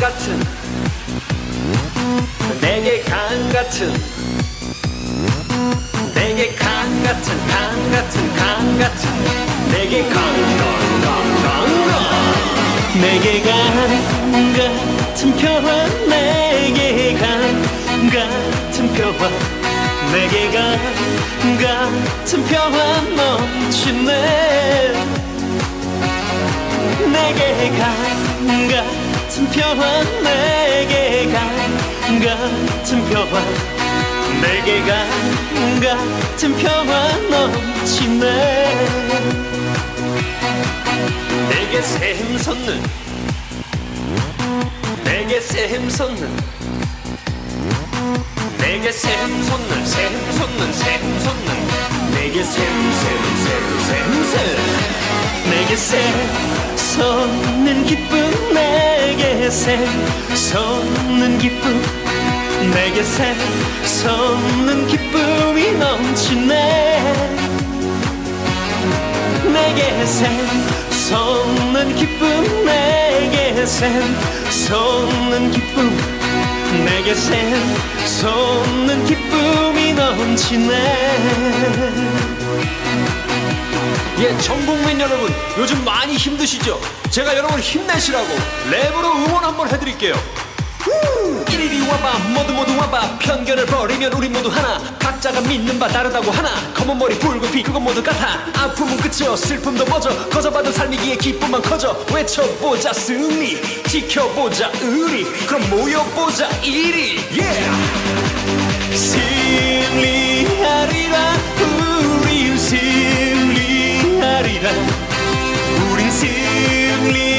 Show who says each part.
Speaker 1: 같은 내게 강 같은 내게 강 같은 강 같은 강 같은 내게 강강강강 내게 강 같은 표화 내게 강 같은 표화. 내게 강 같은 표화 넘치네 내게 강 같은 표화 내게 강 같은 표화. 내게 강 같은 표화 넘치네. 내게 샘솟는 내게 샘솟는 내게 샘솟는 샘솟는 샘솟는 내게 샘샘샘샘샘 내게 샘 솟는 기쁨 내게 샘솟는 기쁨 내게 샘솟는 기쁨이 넘치네. 내게 샘솟는 기쁨 내게 샘솟는 기쁨 내게 샘솟는 기쁨이 넘치네
Speaker 2: 예, 전 국민 여러분, 요즘 많이 힘드시죠? 제가 여러분 힘내시라고 랩으로 응원 한번 해드릴게요. 후! 이리리 와봐, 모두 모두 와봐. 편견을 버리면 우리 모두 하나. 각자가 믿는 바 다르다고 하나. 검은 머리 붉은 피 그건 모두 같아. 아픔은 끝이여, 슬픔도 멎어. 거저받은 삶이기에 기쁨만 커져. 외쳐보자 승리, 지켜보자 의리. 그럼 모여보자 이리. Yeah!
Speaker 1: 승리하리라 танців.